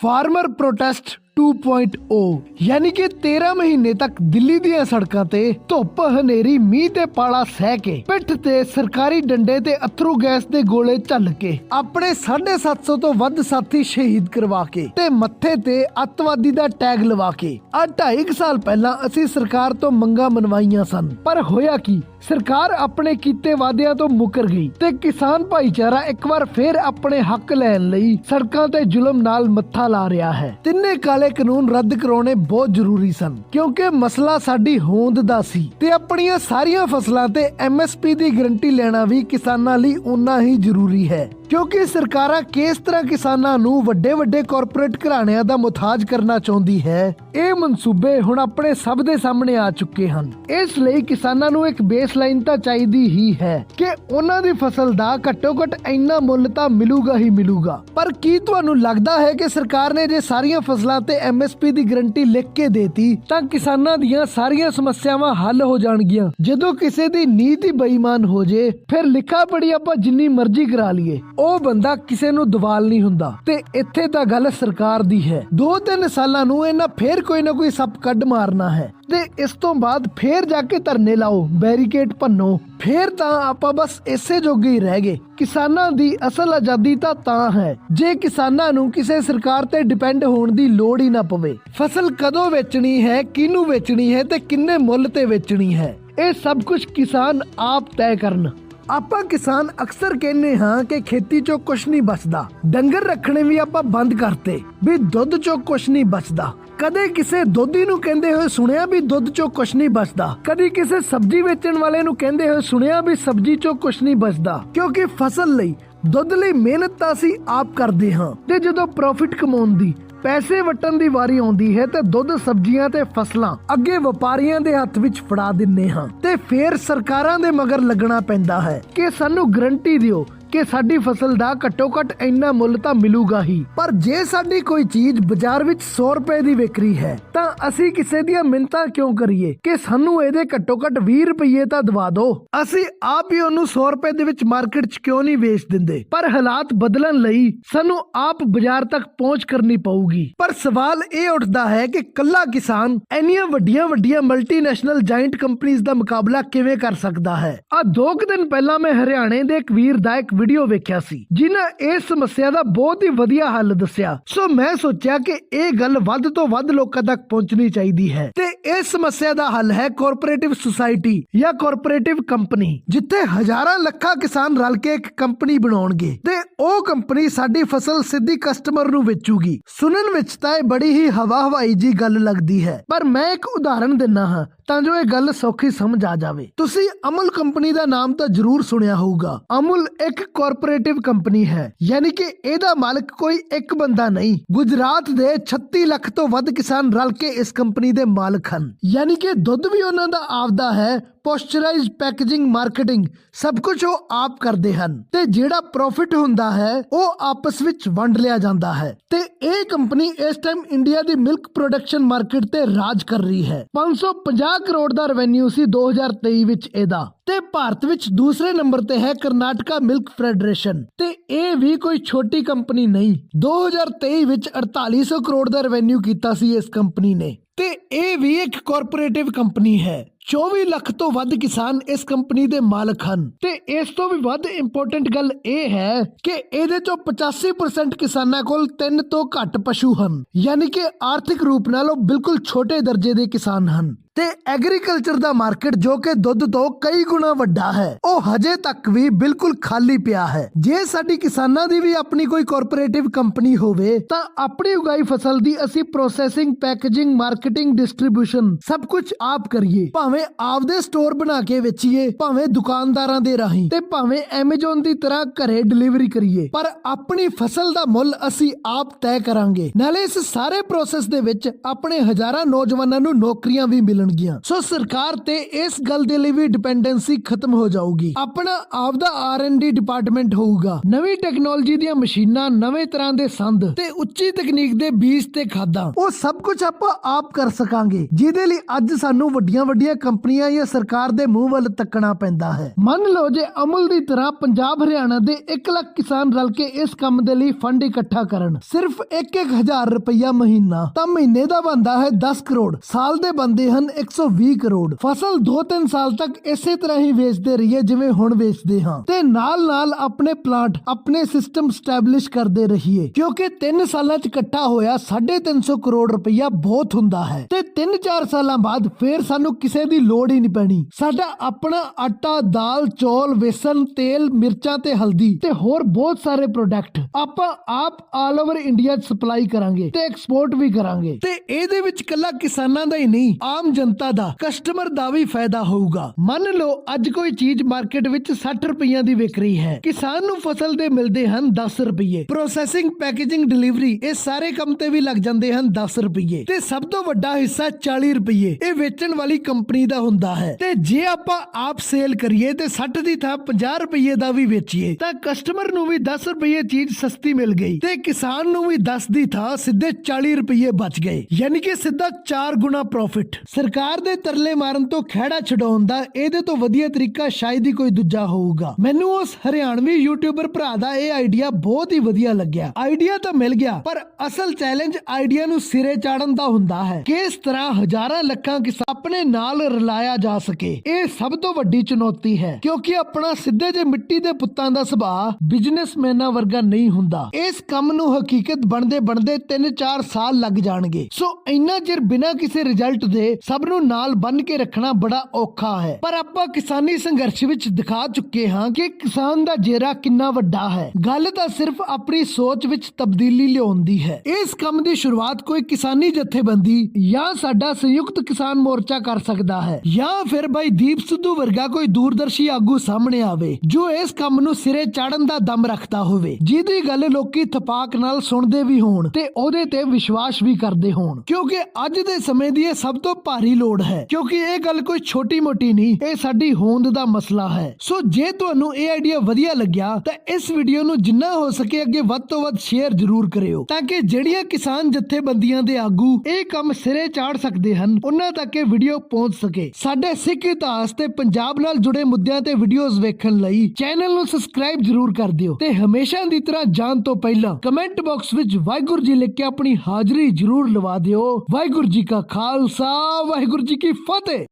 farmer protest 2.0 ਯਾਨੀ ਕਿ 13 ਮਹੀਨੇ ਤੱਕ ਦਿੱਲੀ ਦੀਆਂ ਸੜਕਾਂ ਤੇ ਧੁੱਪ, ਹਨੇਰੀ, ਮੀਂਹ ਤੇ ਪਾਲਾ ਸਹਿ ਕੇ ਪਿੱਠ ਤੇ ਸਰਕਾਰੀ ਡੰਡੇ ਤੇ ਅਥਰੂ ਗੈਸ ਦੇ ਗੋਲੇ ਚੱਲ ਕੇ ਆਪਣੇ 750 ਤੋਂ ਵੱਧ ਸਾਥੀ ਸ਼ਹੀਦ ਕਰਵਾ ਕੇ ਤੇ ਮੱਥੇ ਤੇ ਅੱਤਵਾਦੀ ਦਾ ਟੈਗ ਲਵਾ ਕੇ। ਆ 2.5 ਸਾਲ ਪਹਿਲਾਂ ਅਸੀਂ ਸਰਕਾਰ ਤੋਂ ਮੰਗਾਂ ਮਨਵਾਈਆਂ ਸਨ। ਪਰ ਹੋਇਆ ਕੀ? ਸਰਕਾਰ ਆਪਣੇ ਕੀਤੇ ਵਾਅਦਿਆਂ ਤੋਂ ਮੁਕਰ ਗਈ ਤੇ ਕਿਸਾਨ ਭਾਈਚਾਰਾ ਇੱਕ ਵਾਰ ਫੇਰ ਆਪਣੇ ਹੱਕ ਲੈਣ ਲਈ ਸੜਕਾਂ ਤੇ ਜ਼ੁਲਮ ਨਾਲ ਮੱਥਾ ਲਾ ਰਿਹਾ ਹੈ। ਤਿੰਨੇ ਕਾਲੇ ਕਾਨੂੰਨ ਰੱਦ ਕਰਾਉਣੇ ਬਹੁਤ ਜ਼ਰੂਰੀ ਸਨ, ਕਿਉਂਕਿ ਮਸਲਾ ਸਾਡੀ ਹੋਂਦ ਦਾ ਸੀ ਤੇ ਆਪਣੀਆਂ ਸਾਰੀਆਂ ਫਸਲਾਂ ਤੇ ਐਮਐਸਪੀ ਦੀ ਗਰੰਟੀ ਲੈਣਾ ਵੀ ਕਿਸਾਨਾਂ ਲਈ ਉਨਾ ਹੀ ਜ਼ਰੂਰੀ ਹੈ। ਕਿਉਂਕਿ ਸਰਕਾਰਾਂ ਕਿਸ ਤਰ੍ਹਾਂ ਕਿਸਾਨਾਂ ਨੂੰ ਵੱਡੇ ਵੱਡੇ ਕਾਰਪੋਰੇਟ ਘਰਾਣਿਆਂ ਦਾ ਮੁਤਾਜ ਕਰਨਾ ਚਾਹੁੰਦੀ ਹੈ, ਇਹ ਮਨਸੂਬੇ ਹੁਣ ਆਪਣੇ ਸਭ ਦੇ ਸਾਹਮਣੇ ਆ ਚੁੱਕੇ ਹਨ। ਇਸ ਲਈ ਕਿਸਾਨਾਂ ਨੂੰ ਇੱਕ ਬੇਸਲਾਈਨ ਤਾਂ ਚਾਹੀਦੀ ਹੀ ਹੈ ਕਿ ਉਹਨਾਂ ਦੀ ਫਸਲ ਦਾ ਘੱਟੋ ਘੱਟ ਇੰਨਾ ਮੁੱਲ ਤਾਂ ਮਿਲੂਗਾ ਹੀ ਮਿਲੂਗਾ। ਪਰ ਕੀ ਤੁਹਾਨੂੰ ਲੱਗਦਾ ਹੈ ਕਿ ਸਰਕਾਰ ਨੇ ਜੇ ਸਾਰੀਆਂ ਫਸਲਾਂ ਤੇ ਐਮਐਸਪੀ ਦੀ ਗਰੰਟੀ ਲਿਖ ਕੇ ਦੇਤੀ, ਤਾਂ ਕਿਸਾਨਾਂ ਦੀਆਂ ਸਾਰੀਆਂ ਸਮੱਸਿਆਵਾਂ ਹੱਲ ਹੋ ਜਾਣਗੀਆਂ? ਜਦੋਂ ਕਿਸੇ ਦੀ ਨੀਤੀ ਬੇਈਮਾਨ ਹੋ ਜੇ, ਫਿਰ ਲਿਖਾ ਪੜੀ ਆਪਾਂ ਜਿੰਨੀ ਮਰਜ਼ੀ ਕਰਾ ਲਈਏ। ਉਹ ਬੰਦਾ ਕਿਸੇ ਨੂੰ ਦਵਾਲ ਨਹੀਂ ਹੁੰਦਾ ਤੇ ਇੱਥੇ ਤਾਂ ਗੱਲ ਸਰਕਾਰ ਦੀ ਹੈ। ਦੋ ਤਿੰਨ ਸਾਲਾਂ ਨੂੰ ਇਹਨਾਂ ਫੇਰ ਕੋਈ ਨਾ ਕੋਈ ਸੱਪ ਕੱਢ ਮਾਰਨਾ ਹੈ ਤੇ ਇਸ ਤੋਂ ਬਾਅਦ ਫੇਰ ਜਾ ਕੇ ਧਰਨੇ ਲਾਓ, ਬੈਰੀਕੇਡ ਭੰਨੋ। ਫੇਰ ਤਾਂ ਆਪਾਂ ਬਸ ਇਸੇ ਜੋਗੇ ਹੀ ਰਹਿ ਗਏ। ਕਿਸਾਨਾਂ ਦੀ ਅਸਲ ਆਜ਼ਾਦੀ ਤਾਂ ਤਾਂ ਹੈ। ਜੇ ਕਿਸਾਨਾਂ ਨੂੰ ਕਿਸੇ ਸਰਕਾਰ ਤੇ ਡਿਪੈਂਡ ਹੋਣ ਦੀ ਲੋੜ ਹੀ ਨਾ ਪਵੇ, ਫਸਲ ਕਦੋਂ ਵੇਚਣੀ ਹੈ, ਕਿਹਨੂੰ ਵੇਚਣੀ ਹੈ ਤੇ ਕਿੰਨੇ ਮੁੱਲ ਤੇ ਵੇਚਣੀ ਹੈ, ਇਹ ਸਭ ਕੁਝ ਕਿਸਾਨ ਆਪ ਤੈਅ ਕਰਨ। ਆਪਾਂ ਕਿਸਾਨ ਅਕਸਰ ਕਹਿੰਦੇ ਹਾਂ ਕਿ ਖੇਤੀ ਚੋਂ ਕੁਝ ਨਹੀਂ ਬਚਦਾ। ਡੰਗਰ ਰੱਖਣੇ ਵੀ ਆਪਾਂ ਬੰਦ ਕਰਤੇ, ਵੀ ਦੁੱਧ ਚੋਂ ਕੁਛ ਨਹੀਂ ਬਚਦਾ। ਕਦੇ ਕਿਸੇ ਦੋਧੀ ਨੂੰ ਕਹਿੰਦੇ ਹੋਏ ਸੁਣਿਆ ਵੀ ਦੁੱਧ ਚੋਂ ਕੁਛ ਨਹੀਂ ਬਚਦਾ। ਕਦੀ ਕਿਸੇ ਸਬਜ਼ੀ ਵੇਚਣ ਵਾਲੇ ਨੂੰ ਕਹਿੰਦੇ ਹੋਏ ਸੁਣਿਆ ਵੀ ਸਬਜ਼ੀ ਚੋਂ ਕੁਛ ਨਹੀਂ ਬਚਦਾ। ਕਿਉਂਕਿ ਫਸਲ ਲਈ, ਦੁੱਧ ਲਈ ਮਿਹਨਤ ਤਾਂ ਅਸੀਂ ਆਪ ਕਰਦੇ ਹਾਂ, ਤੇ ਜਦੋਂ ਪ੍ਰੋਫਿਟ ਕਮਾਉਣ ਦੀ ਪੈਸੇ ਵਟਣ ਦੀ ਵਾਰੀ ਆਉਂਦੀ ਹੈ ਤੇ ਦੁੱਧ, ਸਬਜ਼ੀਆਂ ਤੇ ਫਸਲਾਂ ਅੱਗੇ ਵਪਾਰੀਆਂ ਦੇ ਹੱਥ ਵਿੱਚ ਫੜਾ ਦਿੰਨੇ ਹਾਂ ਤੇ ਫੇਰ ਸਰਕਾਰਾਂ ਦੇ ਮਗਰ ਲੱਗਣਾ ਪੈਂਦਾ ਹੈ ਕਿ ਸਾਨੂੰ ਗਰੰਟੀ ਦਿਓ ਕਿ ਸਾਡੀ ਫਸਲ ਦਾ ਘੱਟੋ ਘੱਟ ਇੰਨਾ ਮੁੱਲ ਤਾਂ ਮਿਲੂਗਾ ਹੀ। ਪਰ ਜੇ ਸਾਡੀ ਕੋਈ ਚੀਜ਼ ਬਾਜ਼ਾਰ ਵਿੱਚ 100 ਰੁਪਏ ਦੀ ਵਿਕਰੀ ਹੈ, ਤਾਂ ਅਸੀਂ ਕਿਸੇ ਦੀਆਂ ਮਿੰਤਾਂ ਕਿਉਂ ਕਰੀਏ? ਕਿ ਸਾਨੂੰ ਇਹਦੇ ਘੱਟੋ ਘੱਟ 20 ਰੁਪਏ ਤਾਂ ਦਵਾ ਦਿਓ ਅਸੀਂ ਆਪ ਹੀ ਉਹਨੂੰ 100 ਰੁਪਏ ਦੇ ਵਿੱਚ ਮਾਰਕੀਟ 'ਚ ਕਿਉਂ ਨਹੀਂ ਵੇਚ ਦਿੰਦੇ? ਪਰ ਹਾਲਾਤ ਬਦਲਣ ਲਈ ਸਾਨੂੰ ਆਪ ਬਾਜ਼ਾਰ ਤੱਕ ਪਹੁੰਚ ਕਰਨੀ ਪਊਗੀ। ਪਰ ਸਵਾਲ ਇਹ ਉੱਠਦਾ ਹੈ ਕਿ ਕੱਲਾ ਕਿਸਾਨ ਇੰਨੀਆਂ ਵੱਡੀਆਂ ਵੱਡੀਆਂ ਮਲਟੀਨੈਸ਼ਨਲ ਜਾਇੰਟ ਕੰਪਨੀਆਂ ਦਾ ਮੁਕਾਬਲਾ ਕਿਵੇਂ ਕਰ ਸਕਦਾ ਹੈ? ਆ ਦੋ ਕੁ ਦਿਨ ਪਹਿਲਾਂ ਮੈਂ ਹਰਿਆਣੇ ਦੇ ਇੱਕ ਵੀਰ ਦਾ ਇੱਕ ਵੀਡੀਓ ਵੇਖਿਆ ਸੀ ਜਿਨ੍ਹਾਂ ਇਸ ਸਮੱਸਿਆ ਦਾ ਬਹੁਤ ਹੀ ਵਧੀਆ ਹੱਲ ਦੱਸਿਆ। ਸੋ ਮੈਂ ਸੋਚਿਆ ਕਿ ਇਹ ਗੱਲ ਵੱਧ ਤੋਂ ਵੱਧ ਲੋਕਾਂ ਤੱਕ ਪਹੁੰਚਣੀ ਚਾਹੀਦੀ ਹੈ। ਤੇ ਇਸ ਸਮੱਸਿਆ ਦਾ ਹੱਲ ਹੈ ਕੋਆਪਰੇਟਿਵ ਸੁਸਾਇਟੀ ਜਾਂ ਕੋਆਪਰੇਟਿਵ ਕੰਪਨੀ ਜਿੱਥੇ ਹਜ਼ਾਰਾਂ ਲੱਖਾਂ ਕਿਸਾਨ ਰਲ ਕੇ ਇੱਕ ਕੰਪਨੀ ਬਣਾਉਣਗੇ ਤੇ ਉਹ ਕੰਪਨੀ ਸਾਡੀ ਫਸਲ ਸਿੱਧੀ ਕਸਟਮਰ ਨੂੰ ਵੇਚੂਗੀ। ਸੁਣਨ ਵਿੱਚ ਤਾਂ ਇਹ ਬੜੀ ਹੀ ਹਵਾ ਹਵਾਈ ਜੀ ਗੱਲ ਲੱਗਦੀ ਹੈ। ਪਰ ਮੈਂ ਇੱਕ ਉਦਾਹਰਣ ਦਿੰਨਾ ਹਾਂ। ਤਾਂ ਜੋ ਇਹ ਗੱਲ ਸੌਖੀ ਸਮਝ ਆ ਜਾਵੇ। ਤੁਸੀਂ ਅਮੁਲ ਕੰਪਨੀ ਦਾ ਨਾਮ ਤਾਂ ਜ਼ਰੂਰ ਸੁਣਿਆ ਹੋਊਗਾ। ਅਮੁਲ ਇੱਕ ਕਾਰਪੋਰੇਟਿਵ ਕੰਪਨੀ ਹੈ। ਯਾਨੀ ਕਿ ਇਹਦਾ ਮਾਲਕ ਕੋਈ ਇੱਕ ਬੰਦਾ ਨਹੀਂ। ਗੁਜਰਾਤ ਦੇ 36 ਲੱਖ ਤੋਂ ਵੱਧ ਕਿਸਾਨ ਰਲ ਕੇ ਇਸ ਕੰਪਨੀ ਦੇ ਮਾਲਕ ਹਨ। ਯਾਨੀ ਕਿ ਦੁੱਧ ਵੀ ਉਹਨਾਂ ਦਾ ਆਪਦਾ ਹੈ ਪੋਸਚਰਾਈਜ਼ਡ ਪੈਕੇਜਿੰਗ ਮਾਰਕੀਟਿੰਗ ਸਭ ਕੁਝ ਉਹ ਆਪ ਕਰਦੇ ਹਨ। ਤੇ ਜਿਹੜਾ ਪ੍ਰੋਫਿਟ ਹੁੰਦਾ ਹੈ, ਉਹ ਆਪਸ ਵਿੱਚ ਵੰਡ ਲਿਆ ਜਾਂਦਾ ਹੈ। ਤੇ ਇਹ ਕੰਪਨੀ ਇਸ ਟਾਈਮ ਇੰਡੀਆ ਦੀ ਮਿਲਕ ਪ੍ਰੋਡਕਸ਼ਨ ਮਾਰਕੀਟ ਤੇ ਰਾਜ ਕਰ ਰਹੀ ਹੈ। 550 ਕਰੋੜ ਦਾ ਰੈਵਨਿਊ ਸੀ 2023 ਵਿੱਚ ਇਹਦਾ। ਤੇ ਭਾਰਤ ਵਿੱਚ ਦੂਸਰੇ ਨੰਬਰ ਤੇ ਹੈ ਕਰਨਾਟਕਾ ਮਿਲਕ ਫੈਡਰੇਸ਼ਨ ਤੇ ਇਹ ਵੀ ਕੋਈ ਛੋਟੀ ਕੰਪਨੀ ਨਹੀਂ। 2023 ਵਿੱਚ 4800 ਕਰੋੜ ਦਾ ਰੈਵਨਿਊ ਕੀਤਾ ਸੀ ਇਸ ਕੰਪਨੀ ਨੇ। ਤੇ ਇਹ ਵੀ ਇੱਕ ਕਾਰਪੋਰੇਟਿਵ ਕੰਪਨੀ ਹੈ। 24 ਲੱਖ ਤੋਂ ਵੱਧ ਕਿਸਾਨ ਇਸ ਕੰਪਨੀ ਦੇ ਮਾਲਕ ਹਨ। ਤੇ ਇਸ ਤੋਂ ਵੀ ਵੱਧ ਇੰਪੋਰਟੈਂਟ ਗੱਲ ਇਹ ਹੈ ਕਿ ਇਹਦੇ ਚੋਂ 85% ਕਿਸਾਨਾਂ ਕੋਲ ਤਿੰਨ ਤੋਂ ਘੱਟ ਪਸ਼ੂ ਹਨ। ਯਾਨੀ ਕਿ ਆਰਥਿਕ ਰੂਪ ਨਾਲ ਉਹ ਬਿਲਕੁਲ ਛੋਟੇ ਦਰਜੇ ਦੇ ਕਿਸਾਨ ਹਨ। ਤੇ ਐਗਰੀਕਲਚਰ ਦਾ ਮਾਰਕੀਟ ਜੋ ਕਿ ਦੁੱਧ ਤੋਂ ਕਈ ਗੁਣਾ ਵੱਡਾ ਹੈ, ਉਹ ਹਜੇ ਤੱਕ ਵੀ ਬਿਲਕੁਲ ਖਾਲੀ ਪਿਆ ਹੈ। ਜੇ ਸਾਡੀ ਕਿਸਾਨਾਂ ਦੀ ਵੀ ਆਪਣੀ ਕੋਈ ਕਾਰਪੋਰੇਟਿਵ ਕੰਪਨੀ ਹੋਵੇ, ਤਾਂ ਆਪਣੀ ਉਗਾਈ ਫਸਲ ਦੀ ਅਸੀਂ ਪ੍ਰੋਸੈਸਿੰਗ ਪੈਕੇਜਿੰਗ ਮਾਰਕੀਟਿੰਗ ਡਿਸਟ੍ਰੀਬਿਊਸ਼ਨ ਸਭ ਕੁਝ ਆਪ ਕਰੀਏ। ਭਾਵੇਂ ਆਪਦੇ ਸਟੋਰ ਬਣਾ ਕੇ ਵੇਚੀਏ, ਭਾਵੇਂ ਦੁਕਾਨਦਾਰਾਂ ਦੇ ਰਾਹੀਂ ਤੇ ਭਾਵੇਂ ਐਮਾਜ਼ਨ ਦੀ ਤਰ੍ਹਾਂ ਘਰੇ ਡਿਲੀਵਰੀ ਕਰੀਏ, ਪਰ ਆਪਣੀ ਫਸਲ ਦਾ ਮੁੱਲ ਅਸੀਂ ਆਪ ਤੈਅ ਕਰਾਂਗੇ। ਨਾਲੇ ਇਸ ਸਾਰੇ ਪ੍ਰੋਸੈਸ ਦੇ ਵਿੱਚ ਆਪਣੇ ਹਜ਼ਾਰਾਂ ਨੌਜਵਾਨਾਂ ਨੂੰ ਨੌਕਰੀਆਂ ਵੀ ਮਿਲਣ ਸੋ ਸਰਕਾਰ ਤੇ ਇਸ ਗੱਲ ਦੇ ਲਈ ਵੀ ਡਿਪੈਂਡੈਂਸੀ ਖਤਮ ਹੋ ਜਾਊਗੀ। ਆਪਣਾ ਆਪਦਾ ਆਰ&ਡੀ ਡਿਪਾਰਟਮੈਂਟ ਹੋਊਗਾ। ਨਵੀਂ ਟੈਕਨੋਲੋਜੀ ਦੀਆਂ ਮਸ਼ੀਨਾਂ, ਨਵੇਂ ਤਰ੍ਹਾਂ ਦੇ ਸੰਦ ਤੇ ਉੱਚੀ ਤਕਨੀਕ ਦੇ ਬੀਜ ਤੇ ਖਾਦਾਂ, ਉਹ ਸਭ ਕੁਝ ਆਪਾਂ ਆਪ ਕਰ ਸਕਾਂਗੇ। ਜਿਹਦੇ ਲਈ ਅੱਜ ਸਾਨੂੰ ਵੱਡੀਆਂ ਵੱਡੀਆਂ ਕੰਪਨੀਆਂ ਜਾਂ ਸਰਕਾਰ ਦੇ ਮੂੰਹ ਵੱਲ ਤੱਕਣਾ ਪੈਂਦਾ ਹੈ। ਮੰਨ ਲਓ ਜੇ ਅਮੁਲ ਦੀ ਤਰ੍ਹਾਂ ਪੰਜਾਬ, ਹਰਿਆਣਾ ਦੇ 1 ਲੱਖ ਕਿਸਾਨ ਰਲ ਕੇ ਇਸ ਕੰਮ ਦੇ ਲਈ ਫੰਡ ਇਕੱਠਾ ਕਰਨ। ਸਿਰਫ 1-1000 ਰੁਪਇਆ ਮਹੀਨਾ ਤਾਂ ਮਹੀਨੇ ਦਾ ਬਣਦਾ ਹੈ 10 ਕਰੋੜ। ਸਾਲ ਦੇ ਬਣਦੇ ਹਨ 120 ਕਰੋੜ। ਫਸਲ 2-3 ਸਾਲ ਤੱਕ ਇਸੇ ਤਰ੍ਹਾਂ ਹੀ ਵੇਚਦੇ ਰਹੀਏ ਜਿਵੇਂ ਹੁਣ ਵੇਚਦੇ ਹਾਂ। ਤੇ ਨਾਲ-ਨਾਲ ਆਪਣੇ ਪਲਾਂਟ, ਆਪਣੇ ਸਿਸਟਮ ਸਟੈਬਲਿਸ਼ ਕਰਦੇ ਰਹੀਏ। ਕਿਉਂਕਿ 3 ਸਾਲਾਂ 'ਚ ਇਕੱਠਾ ਹੋਇਆ 350 ਕਰੋੜ ਰੁਪਇਆ ਬਹੁਤ ਹੁੰਦਾ ਹੈ। ਤੇ 3-4 ਸਾਲਾਂ ਬਾਅਦ ਫੇਰ ਸਾਨੂੰ ਕਿਸੇ ਦੀ ਲੋੜ ਹੀ ਨਹੀਂ ਪੈਣੀ। ਸਾਡਾ ਆਪਣਾ ਆਟਾ, ਦਾਲ, ਚੌਲ, ਵੇਸਣ, ਤੇਲ, ਮਿਰਚਾਂ ਤੇ ਹਲਦੀ ਤੇ ਹੋਰ ਬਹੁਤ ਸਾਰੇ ਪ੍ਰੋਡਕਟ ਆਪਾਂ ਆਪ ਆਲ ਓਵਰ ਇੰਡੀਆ 'ਚ ਸਪਲਾਈ ਕਰਾਂਗੇ ਤੇ ਐਕਸਪੋਰਟ ਵੀ ਕਰਾਂਗੇ। ਤੇ ਇਹਦੇ ਵਿੱਚ ਕੱਲਾ ਕਿਸਾਨਾਂ ਦਾ ਹੀ ਨਹੀਂ, ਆਮ ਜਨਤਾ ਦਾ ਕਸਟਮਰ ਦਾ ਵੀ ਫਾਇਦਾ ਹੋਊਗਾ। ਮੰਨ ਲਓ, ਅੱਜ ਕੋਈ ਚੀਜ਼ ਮਾਰਕੀਟ ਵਿੱਚ 60 ਰੁਪਈਆ ਦੀ ਵਿਕ ਰਹੀ ਹੈ। ਕਿਸਾਨ ਨੂੰ ਫਸਲ ਦੇ ਮਿਲਦੇ ਹਨ 10 ਰੁਪਏ ਪ੍ਰੋਸੈਸਿੰਗ ਪੈਕੇਜਿੰਗ ਡਿਲੀਵਰੀ ਇਹ ਸਾਰੇ ਕੰਮ ਤੇ ਵੀ ਲੱਗ ਜਾਂਦੇ ਹਨ 10 ਰੁਪਏ ਤੇ ਸਭ ਤੋਂ ਵੱਡਾ ਹਿੱਸਾ 40 ਰੁਪਏ ਇਹ ਵੇਚਣ ਵਾਲੀ ਕੰਪਨੀ ਦਾ ਹੁੰਦਾ ਹੈ। ਤੇ ਜੇ ਆਪਾਂ ਆਪ ਸੇਲ ਕਰੀਏ ਤੇ 60 ਦੀ ਥਾਂ 50 ਰੁਪਏ ਦਾ ਵੀ ਵੇਚੀਏ, ਤਾਂ ਕਸਟਮਰ ਨੂੰ ਵੀ 10 ਰੁਪਏ ਚੀਜ਼ ਸਸਤੀ ਮਿਲ ਗਈ ਤੇ ਕਿਸਾਨ ਨੂੰ ਵੀ 10 ਦੀ ਥਾਂ ਸਿੱਧੇ 40 ਰੁਪਏ ਬਚ ਗਏ। ਯਾਨੀ ਕਿ ਸਿੱਧਾ 4 ਗੁਣਾ ਪ੍ਰੋਫਿਟ ਸਰਕਾਰ ਦੇ ਤਰਲੇ ਮਾਰਨ ਤੋਂ ਖਹਿੜਾ ਛਡਾਉਣ ਦਾ ਇਹਦੇ ਤੋਂ ਵਧੀਆ ਤਰੀਕਾ ਸ਼ਾਇਦ ਹੀ ਕੋਈ ਦੂਜਾ ਹੋਊਗਾ। ਮੈਨੂੰ ਉਸ ਹਰਿਆਣਵੀ ਯੂਟਿਊਬਰ ਭਰਾ ਦਾ ਇਹ ਆਈਡੀਆ ਬਹੁਤ ਹੀ ਵਧੀਆ ਲੱਗਿਆ। ਆਈਡੀਆ ਤਾਂ ਮਿਲ ਗਿਆ, ਪਰ ਅਸਲ ਚੈਲੰਜ ਆਈਡੀਆ ਨੂੰ ਸਿਰੇ ਚਾੜਨ ਦਾ ਹੁੰਦਾ ਹੈ। ਕਿਸ ਤਰ੍ਹਾਂ ਹਜ਼ਾਰਾਂ ਲੱਖਾਂ ਕਿਸਾਨ ਆਪਣੇ ਨਾਲ ਰਲਾਇਆ ਜਾ ਸਕੇ। ਇਹ ਸਭ ਤੋਂ ਵੱਡੀ ਚੁਣੌਤੀ ਹੈ, ਕਿਉਂਕਿ ਆਪਣਾ ਸਿੱਧੇ ਜੇ ਮਿੱਟੀ ਦੇ ਪੁੱਤਾਂ ਦਾ ਸੁਭਾਅ ਬਿਜ਼ਨਸਮੈਨਾਂ ਵਰਗਾ ਨਹੀਂ ਹੁੰਦਾ। ਇਸ ਕੰਮ ਨੂੰ ਹਕੀਕਤ ਬਣਦੇ ਬਣਦੇ 3-4 ਸਾਲ ਲੱਗ ਜਾਣਗੇ। ਸੋ ਇੰਨਾ ਚਿਰ ਬਿਨਾਂ ਕਿਸੇ ਰਿਜ਼ਲਟ ਦੇ ਸਭ ਨੂੰ ਨਾਲ ਬੰਨ ਕੇ ਰੱਖਣਾ ਬੜਾ ਔਖਾ ਹੈ। ਪਰ ਆਪਾਂ ਕਿਸਾਨੀ ਸੰਘਰਸ਼ ਵਿੱਚ ਦਿਖਾ ਚੁੱਕੇ ਹਾਂ ਕਿ ਕਿਸਾਨ ਦਾ ਜੇਰਾ ਕਿੰਨਾ ਵੱਡਾ ਹੈ। ਗੱਲ ਤਾਂ ਸਿਰਫ ਆਪਣੀ ਸੋਚ ਵਿੱਚ ਤਬਦੀਲੀ ਲਿਆਉਣ ਦੀ ਹੈ। ਇਸ ਕੰਮ ਦੀ ਸ਼ੁਰੂਆਤ ਕੋਈ ਕਿਸਾਨੀ ਜਥੇਬੰਦੀ ਜਾਂ ਜਾਂ ਸਾਡਾ ਸੰਯੁਕਤ ਕਿਸਾਨ ਮੋਰਚਾ ਕਰ ਸਕਦਾ ਹੈ। ਜਾਂ ਫਿਰ ਭਾਈ ਦੀਪ ਸਿੱਧੂ ਵਰਗਾ ਕੋਈ ਦੂਰਦਰਸ਼ੀ ਆਗੂ ਸਾਹਮਣੇ ਆਵੇ, ਜੋ ਇਸ ਕੰਮ ਨੂੰ ਸਿਰੇ ਚਾੜਨ ਦਾ ਦਮ ਰੱਖਦਾ ਹੋਵੇ। ਜਿਹਦੀ ਗੱਲ ਲੋਕੀ ਥਪਾਕ ਨਾਲ ਸੁਣਦੇ ਵੀ ਹੋਣ ਤੇ ਉਹਦੇ ਤੇ ਵਿਸ਼ਵਾਸ ਵੀ ਕਰਦੇ ਹੋਣ। ਕਿਉਂਕਿ ਅੱਜ ਦੇ ਸਮੇਂ ਦੀ ਇਹ ਸਭ ਤੋਂ ਭਾਰੀ ਲੋੜ ਹੈ। ਕਿਉਂਕਿ ਇਹ ਗੱਲ ਕੋਈ ਛੋਟੀ ਮੋਟੀ ਨਹੀਂ, ਇਹ ਸਾਡੀ ਹੋਂਦ ਦਾ ਮਸਲਾ ਹੈ। ਸੋ ਜੇ ਤੁਹਾਨੂੰ ਇਹ ਆਈਡੀਆ ਵਧੀਆ ਲੱਗਿਆ, ਤਾਂ ਇਸ ਵੀਡੀਓ ਨੂੰ ਜਿੰਨਾ ਹੋ ਸਕੇ ਅੱਗੇ ਵੱਧ ਤੋਂ ਵੱਧ ਸ਼ੇਅਰ ਜ਼ਰੂਰ ਕਰਿਓ। ਤਾਂ ਕਿ ਜਿਹੜੀਆਂ ਕਿਸਾਨ ਜਥੇਬੰਦੀਆਂ ਦੇ ਆਗੂ ਇਹ ਕੰਮ ਸਿਰੇ ਚਾੜ ਸਕਦੇ ਹਨ। ਉਹਨਾਂ ਤੱਕ ਇਹ ਵੀਡੀਓ ਪਹੁੰਚ ਸਕੇ। ਸਾਡੇ ਸਿੱਖ ਇਤਿਹਾਸ ਤੇ ਪੰਜਾਬ ਨਾਲ ਜੁੜੇ ਮੁੱਦਿਆਂ ਤੇ ਵੀਡੀਓਜ਼ ਵੇਖਣ ਲਈ ਚੈਨਲ ਨੂੰ ਸਬਸਕ੍ਰਾਈਬ ਜ਼ਰੂਰ ਕਰ ਦਿਓ ਤੇ ਹਮੇਸ਼ਾ ਦੀ ਤਰ੍ਹਾਂ ਜਾਣ ਤੋਂ ਪਹਿਲਾਂ ਕਮੈਂਟ ਬਾਕਸ ਵਿੱਚ ਵਾਹਿਗੁਰੂ ਜੀ ਲਿਖ ਕੇ ਆਪਣੀ ਹਾਜ਼ਰੀ ਜ਼ਰੂਰ ਲਵਾ ਦਿਓ। ਵਾਹਿਗੁਰੂ ਜੀ ਕਾ ਖਾਲਸਾ, ਵਾਹਿਗੁਰੂ ਜੀ ਕੀ ਫਤਿਹ।